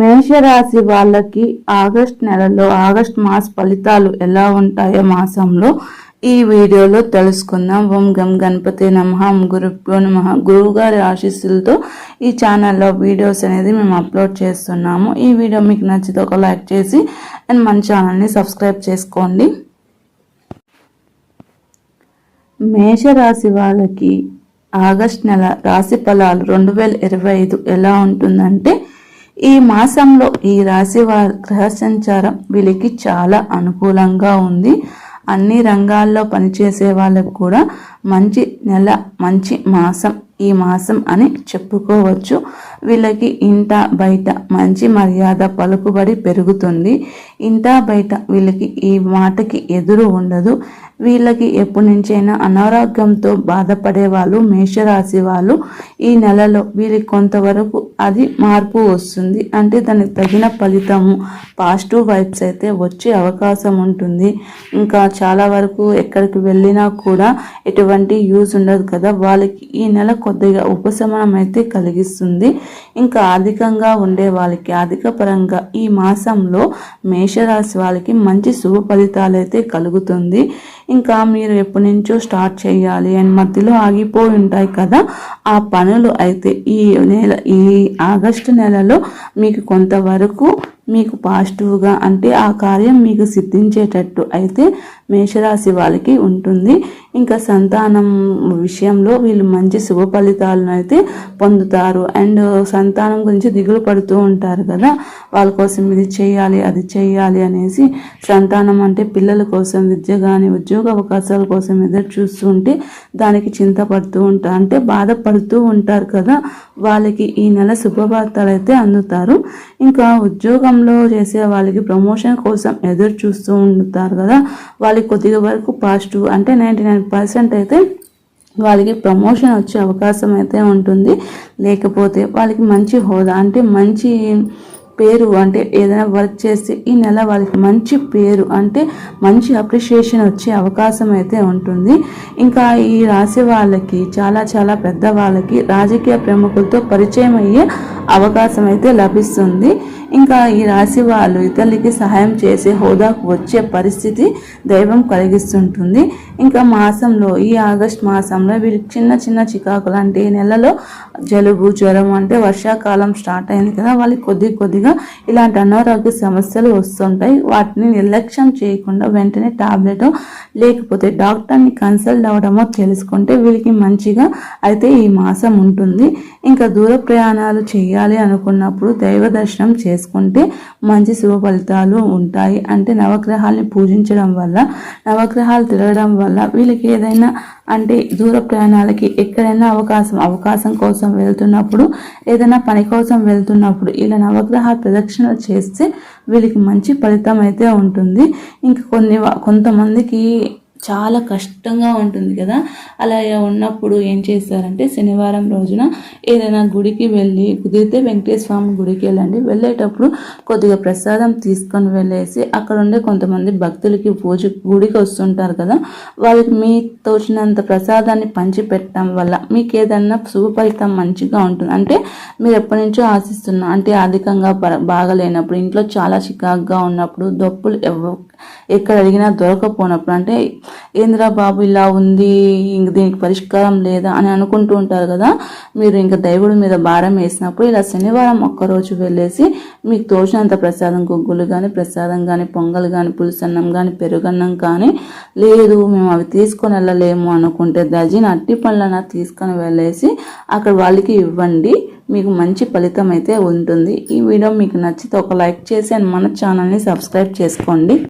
మేషరాశి వాళ్ళకి ఆగస్ట్ నెలలో ఆగస్ట్ మాస ఫలితాలు ఎలా ఉంటాయో మాసంలో ఈ వీడియోలో తెలుసుకుందాం. ఓం గం గణపతి నమ. ఓం గురుభ్యో నమ. గురువుగారి ఆశీస్సులతో ఈ ఛానల్లో వీడియోస్ అనేది మేము అప్లోడ్ చేస్తున్నాము. ఈ వీడియో మీకు నచ్చితే ఒక లైక్ చేసి అండ్ మన ఛానల్ని సబ్స్క్రైబ్ చేసుకోండి. మేషరాశి వాళ్ళకి ఆగస్ట్ నెల రాశి ఫలాలు రెండు వేల ఇరవై ఐదు ఎలా ఉంటుందంటే ఈ మాసంలో ఈ రాశి వారి గ్రహ సంచారం వీళ్ళకి చాలా అనుకూలంగా ఉంది. అన్ని రంగాల్లో పనిచేసే వాళ్ళకు కూడా మంచి నెల మంచి మాసం ఈ మాసం అని చెప్పుకోవచ్చు. వీళ్ళకి ఇంట బయట మంచి మర్యాద పలుకుబడి పెరుగుతుంది. ఇంట బయట వీళ్ళకి ఈ మాటకి ఎదురు ఉండదు. వీళ్ళకి ఎప్పటి నుంచైనా అనారోగ్యంతో బాధపడే వాళ్ళు మేషరాశి వాళ్ళు ఈ నెలలో వీళ్ళకి కొంతవరకు అది మార్పు వస్తుంది. అంటే దానికి తగిన ఫలితము. పాజిటివ్ వైబ్స్ అయితే వచ్చే అవకాశం ఉంటుంది. ఇంకా చాలా వరకు ఎక్కడికి వెళ్ళినా కూడా ఎటువంటి యూజ్ ఉండదు కదా. వాళ్ళకి ఈ నెల కొద్దిగా ఉపశమనం అయితే కలిగిస్తుంది. ఇంకా ఆర్థికంగా ఉండే వాళ్ళకి ఆర్థిక పరంగా ఈ మాసంలో మేషరాశి వాళ్ళకి మంచి శుభ ఫలితాలు అయితే కలుగుతుంది. ఇంకా మీరు ఎప్పటి నుంచో స్టార్ట్ చేయాలి. అండ్ మధ్యలో ఆగిపోయి ఉంటాయి కదా. ఆ పనులు అయితే ఈ నెల ఈ ఆగస్టు నెలలో మీకు కొంతవరకు మీకు పాజిటివ్గా అంటే ఆ కార్యం మీకు సిద్ధించేటట్టు అయితే మేషరాశి వాళ్ళకి ఉంటుంది. ఇంకా సంతానం విషయంలో వీళ్ళు మంచి శుభ ఫలితాలను అయితే పొందుతారు. అండ్ సంతానం గురించి దిగులు పడుతూ ఉంటారు కదా వాళ్ళ కోసం ఇది చేయాలి అది చేయాలి అనేసి సంతానం అంటే పిల్లల కోసం విద్య కానీ ఉద్యోగ అవకాశాల కోసం ఎదురు చూస్తుంటే దానికి చింతపడుతూ ఉంటారు అంటే బాధపడుతూ ఉంటారు కదా. వాళ్ళకి ఈ నెల శుభవార్తలు అయితే అందుతారు. ఇంకా ఉద్యోగంలో చేసే వాళ్ళకి ప్రమోషన్ కోసం ఎదురు చూస్తూ ఉంటారు కదా. వాళ్ళకి కొద్దిగా వరకు పాజిటివ్ అంటే నైంటీ నైన్ పర్సెంట్ అయితే వాళ్ళకి ప్రమోషన్ వచ్చే అవకాశం అయితే ఉంటుంది. లేకపోతే వాళ్ళకి మంచి హోదా అంటే మంచి పేరు అంటే ఏదైనా వర్క్ చేస్తే ఈ నెల వాళ్ళకి మంచి పేరు అంటే మంచి అప్రిషియేషన్ వచ్చే అవకాశం అయితే ఉంటుంది. ఇంకా ఈ రాశి వాళ్ళకి చాలా చాలా పెద్ద వాళ్ళకి రాజకీయ ప్రముఖులతో పరిచయం అయ్యే అవకాశం అయితే లభిస్తుంది. ఇంకా ఈ రాశి వాళ్ళు ఇతరులకి సహాయం చేసే హోదాకు వచ్చే పరిస్థితి దైవం కలిగిస్తుంటుంది. ఇంకా మాసంలో ఈ ఆగస్ట్ మాసంలో వీరికి చిన్న చిన్న చికాకులు అంటే ఈ నెలలో జలుబు జ్వరం అంటే వర్షాకాలం స్టార్ట్ అయింది కదా వాళ్ళకి కొద్ది కొద్దిగా ఇలాంటి అనారోగ్య సమస్యలు వస్తుంటాయి. వాటిని నిర్లక్ష్యం చేయకుండా వెంటనే టాబ్లెట్ లేకపోతే డాక్టర్ని కన్సల్ట్ అవ్వడమో తెలుసుకుంటే వీళ్ళకి మంచిగా అయితే ఈ మాసం ఉంటుంది. ఇంకా దూర ప్రయాణాలు చేయాలి అనుకున్నప్పుడు దైవ దర్శనం చేసుకుంటే మంచి శుభ ఫలితాలు ఉంటాయి. అంటే నవగ్రహాల్ని పూజించడం వల్ల నవగ్రహాలు తిరగడం వల్ల వీళ్ళకి ఏదైనా అంటే దూర ప్రయాణాలకి ఎక్కడైనా అవకాశం అవకాశం కోసం వెళ్తున్నప్పుడు ఏదైనా పని కోసం వెళ్తున్నప్పుడు ఇలా నవగ్రహ ప్రదక్షిణ చేస్తే వీళ్ళకి మంచి ఫలితం అయితే ఉంటుంది. ఇంకా కొన్ని కొంతమందికి చాలా కష్టంగా ఉంటుంది కదా. అలా ఉన్నప్పుడు ఏం చేస్తారంటే శనివారం రోజున ఏదైనా గుడికి వెళ్ళి కుదిరితే వెంకటేశ్వర స్వామి గుడికి వెళ్ళండి. వెళ్ళేటప్పుడు కొద్దిగా ప్రసాదం తీసుకొని వెళ్ళేసి అక్కడ ఉండే కొంతమంది భక్తులకి పూజ గుడికి వస్తుంటారు కదా. వాళ్ళకి మీ తోచినంత ప్రసాదాన్ని పంచి పెట్టడం వల్ల మీకు ఏదన్నా శుభ ఫలితం మంచిగా ఉంటుంది. అంటే మీరు ఎప్పటి నుంచో ఆశిస్తున్నా అంటే అధికంగా బాగలేనప్పుడు ఇంట్లో చాలా చికాకుగా ఉన్నప్పుడు దొప్పులు ఎక్కడ అడిగినా దొరకపోనప్పుడు అంటే ఏంద్రా బాబు ఇలా ఉంది ఇంక దీనికి పరిష్కారం లేదా అని అనుకుంటూ ఉంటారు కదా. మీరు ఇంకా దైవుడి మీద భారం వేసినప్పుడు ఇలా శనివారం ఒక్కరోజు వెళ్ళేసి మీకు తోచినంత ప్రసాదం గుగ్గులు కానీ ప్రసాదం కానీ పొంగల్ కానీ పులుసన్నం కానీ పెరుగన్నం కానీ లేదు మేము అవి తీసుకొని వెళ్ళలేము అనుకుంటే దజిన అట్టి పనులన తీసుకొని వెళ్ళేసి అక్కడ వాళ్ళకి ఇవ్వండి. మీకు మంచి ఫలితం అయితే ఉంటుంది. ఈ వీడియో మీకు నచ్చితే ఒక లైక్ చేసి అండ్ మన ఛానల్ని సబ్స్క్రైబ్ చేసుకోండి.